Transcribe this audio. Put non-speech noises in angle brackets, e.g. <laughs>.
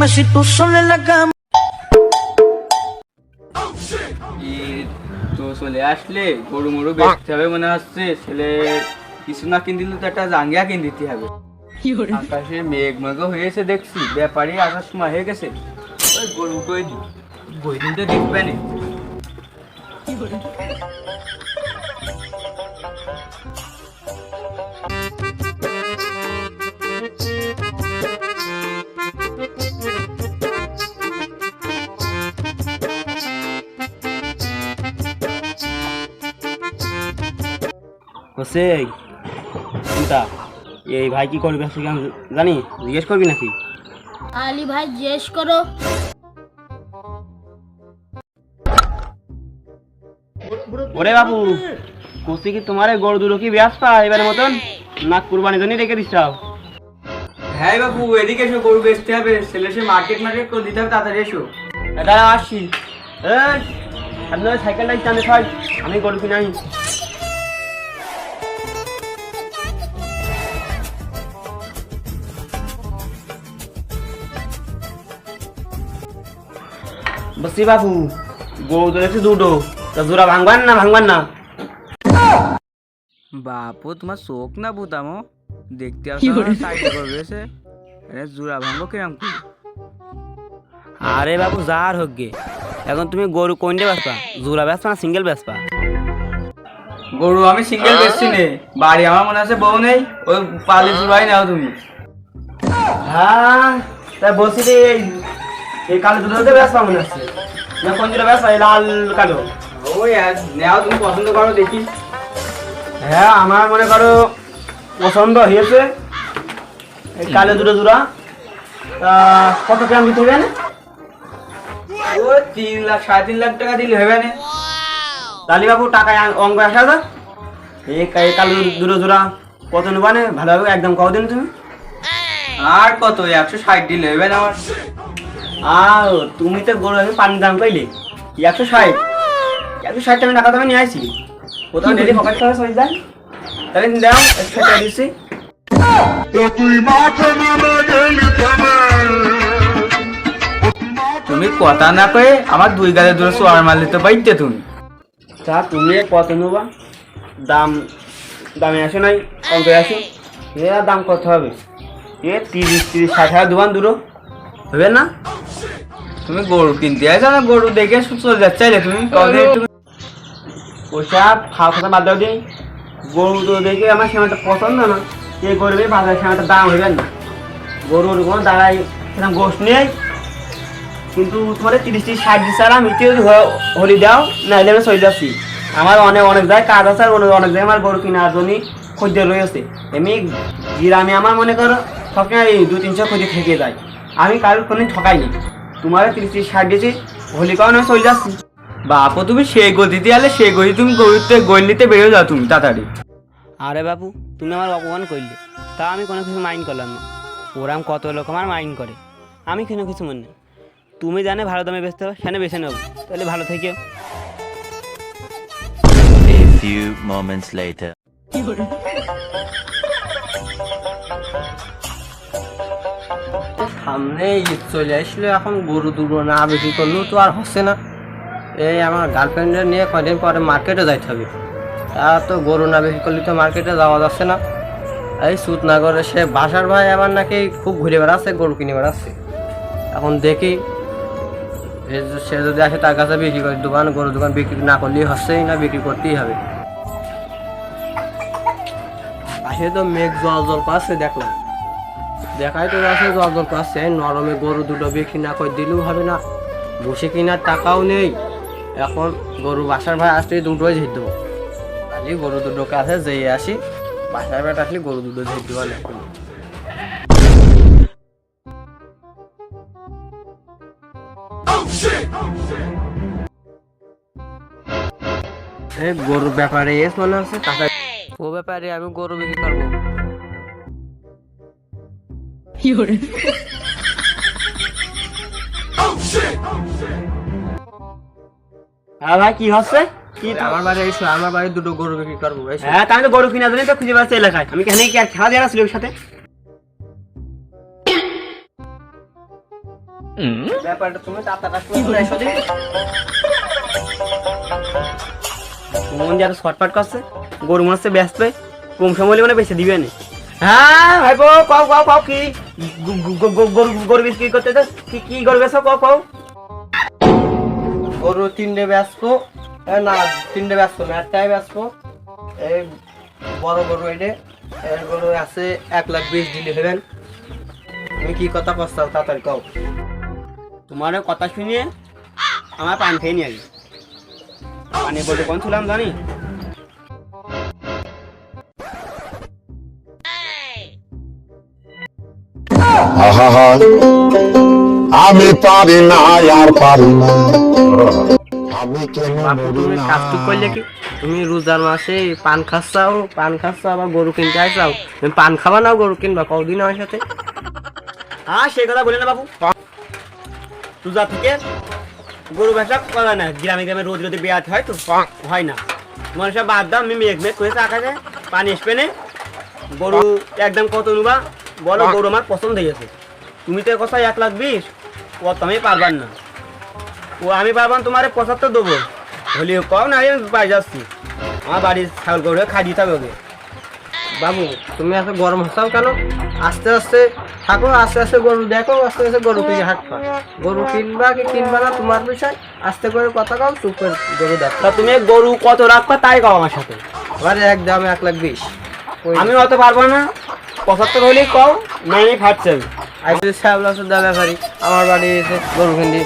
dime si tú sola. তো চলে আসলে, গরু মরু বেচতে হবে মনে হচ্ছে, ছেলে কিছু না কিন দিলে তো একটা জাঙ্গিয়া কিন দিতে হবে। আকাশে মেঘ মেঘ হয়েছে দেখছি ব্যাপারই আসার সময় হয়ে গেছে। ওই গরু কই বই দিন তো দেখবে না হচ্ছে চিন্তা এই ভাই কি করবে জানি জিজ্ঞেস করবি নাকি? আলী ভাই জিজ্ঞেস করো। ওরে বাবু কুস্তি কি তোমার গরু দুটো কি ব্যাস পা এবারের মতন? না কুরবানি জন্য রেখে দিচ্ছ হ্যাঁ বাবু এদিকে এসো গরু বেচতে হবে। ছেলে সে মার্কেট মার্কেট করে দিতে হবে তাড়াতাড়ি এসো। দাঁড়া আসছি। এই, আপনার সাইকেলটা টানে খাই আমি গরু কিনে বসি বাবু। গরু তো দেখছি দুটো। তা জোড়া ভাঙবান না ভাঙবান না? বাপু তোমার চোখ না বুতামো দেখতে আসো সাইডে করবে সে এ জুরা ভাঙবো কিরাম করে? আরে বাবু যার হোক গে। এখন তুমি গরু কোনটা বেসপা জোড়া বেসপা না সিঙ্গেল বেসপা গরু আমি সিঙ্গেল বেচছি নে। বাড়ি আমার মনে আছে বউ নেই ওই পালি জুড়াই নাও তুমি। হ্যাঁ তা বলছি যে এই- কালো দুটোতে বেসপা মনে হচ্ছে। না কোন দুটো এই লাল কালো। ওই আর নেও তুমি পছন্দ করো দেখি। হ্যাঁ আমার মনে করো পছন্দ হয়েছে। এই কালো দুটো জোড়া তা কত গ্রাম দিতে হবে? ওই তিন লাখ সাড়ে তিন লাখ টাকা দিলে হবে না। লালি বাবু টাকায় অঙ্ক আসা হাজার এই কালো দুটো জোড়া কত নেবা না? ভালোভাবে একদম কও দিন তুমি। আর কত? একশো ষাট দিলে হবে না আমার। আও তুমি তো গরু আমি পানির দাম পাইলে। একশো ষাট। একশো ষাট টাকা টাকা দামে নিয়ে আসি। কোথাও ডেলি পকেট যায় তাহলে দাও একশো ষাট টাকা দিচ্ছি। তুমি কথা না কয়ে আমার দুই গালে দূরে সোয়ার মারলে তো পাইতে তুমি। তা তুমি কত নেবা। দাম দামে আসে নাই অঙ্কে আসে। এ দাম কত হবে? এ তিরিশ তিরিশ ষাট হাজার দোকান দুটো। হবে না? তুমি গরু কিনতে আসো না গরু দেখে চলে যাচ্ছে তুমি কবে তুমি পয়সা খাওয়া কথা বাদ দাও দিই গরু তো দেখে আমার সেমাটা পছন্দ না। এই গরুবে বাজার সেমাটা দাম হবে না। গরুর কোনো দাঁড়াই সেরকম গোষ্ঠ নেই। কিন্তু তোমার তিরিশ তিরিশ ষাট দিচ্ছে আর আমি কেউ হলি দাও নাইলে আমি চলে যাচ্ছি। আমার অনেক অনেক জায়গায় কাজ আছে আর অনেক অনেক জায়গায় আমার গরু কেনার জন্য খদ্দের রয়েছে এমনি গ্রামে আমার মনে করো সবসময় এই দু তিনশো খদ্দের থেকে যায়। আমি কারোর কোনো ঠকাইনি। তোমার তিরিশ তিরিশ ষাট দিয়েছি হোলি কারণে চলে যাচ্ছি। বাপু তুমি সেই গতিতে আলে সেই গতি তুমি গরুতে গল্লিতে বেরিয়ে যাও তুমি তাড়াতাড়ি। আরে বাবু তুমি আমার অপমান করলে। তা আমি কোনো কিছু মাইন্ড করলাম না। ওরাম কত লোক আমার মাইন্ড করে। আমি কোনো কিছু মনে নেই। তুমি জানে ভালো দামে বেচতে হবে সেখানে বেছে নেব। তাহলে ভালো থেকেও। A few moments later. <laughs> সামনে ঈদ চলে আসলে, এখন গরু দুটো না বিক্রি করলেও তো আর হচ্ছে না। এই আমার গার্লফ্রেন্ডের নিয়ে কদিন পরে মার্কেটে যাইতে হবে। তা তো গরু না বিক্রি করলে তো মার্কেটে যাওয়া যাচ্ছে না। এই সুত না করে সে বাসার ভাই আমার নাকি খুব ঘুরে বেড়াচ্ছে, গরু কিনে বেড়াচ্ছে। এখন দেখি সে যদি আসে তার কাছে বিক্রি করে দোকান, গরু দোকান বিক্রি না করলেই হচ্ছেই না, বিক্রি করতেই হবে। আসে তো মেঘ জল জল পাচ্ছে, দেখলাম। দেখাই তো আছে জল জল পাচ্ছে নরমে গরু দুটো বিক্রি না করে দিলেও হবে না। বসে কেনার টাকাও নেই। এখন গরু বাসার ভাই আসলে দুটোই ঝেড়ে দেবো। খালি গরু দুটো কাছে যেয়ে আসি বাসার ভাই আসলে গরু দুটো ঝেড়ে দেবো না এই গরুর ব্যাপারে এস মনে হচ্ছে টাকা ও ব্যাপারে আমি গরু বিক্রি করব। হ্যাঁ ভাই কি হচ্ছে? কি আমার বাড়ি এসো আমার বাড়ি দুটো গরু বিক্রি করব হ্যাঁ তাই তো গরু কিনা তো খুঁজে পাচ্ছি এলাকায়। আমি কেন কি আর খেলা দেওয়া ছিল ওর সাথে ব্যাপারটা তুমি তাড়াতাড়ি। মন যে এত শর্টফাট করছে গরু মনে হচ্ছে ব্যস্ত কম সময় হলে মানে বেশি দিবে না। হ্যাঁ ভাইবো পাও কও কও কি? গরু গরু বিক্রি করতে তো কি কি গরু বেছো কও কও। গরু তিনটে না তিনটে না একটাই এই বড় গরু এটে এর গরু আছে এক লাখ বিশ দিলে হবেন। তুমি কি কথা কস্তাও তাড়াতাড়ি কও। তোমার কথা শুনিয়ে আমার পান খেয়ে নিয়ে পানি বলতে কোন ছিলাম জানি? আমি পারি না আর পারি না। আমি কেন তুমি করলে কি? তুমি রোজার মাসে পান খাচ্ছাও পান খাচ্ছ আবার গরু কিনতে তুমি পান খাবা না গরু কিনবা? কদিন আমার সাথে। হ্যাঁ সেই কথা বলে না বাবু তুজা থেকে গরু ব্যবসা করা না। গ্রামে গ্রামে রোজ রোদে বেয়াতে হয় তো হয় না। তোমার সব বাদ দাও আমি মেঘ মেঘ করে আকাশে পানি আসবে না। গরু একদম কত নেবা বলো গরু আমার পছন্দ হয়েছে। তুমি তো কথা এক লাখ বিশ ও তো আমি পারবার না। ও আমি পারবান তোমার পঁচাত্তর দেবো। হলে কম না আমি বাড়ি যাচ্ছি। আমার বাড়ির ছাগল গরু খাই দিতে হবে ওকে। বাবু তুমি এত গরম হচ্ছাও কেন? আস্তে আস্তে থাকো আস্তে আস্তে গরু দেখো আস্তে আস্তে গরু কিনে হাঁটবা গরু কিনবা কি কিনবা না তোমার বিষয়। আস্তে করে কথা কও চুপ করে গরু দেখো। তুমি গরু কত রাখবা তাই কও আমার সাথে। এবারে এক দামে এক লাখ বিশ। আমি অত পারব না। পঁচাত্তর হলেই কম নাই ফাইভ আমি আইসি সাহেব আছে দাদা ব্যাপারি, আমার বাড়ি এসে গরু কিনলি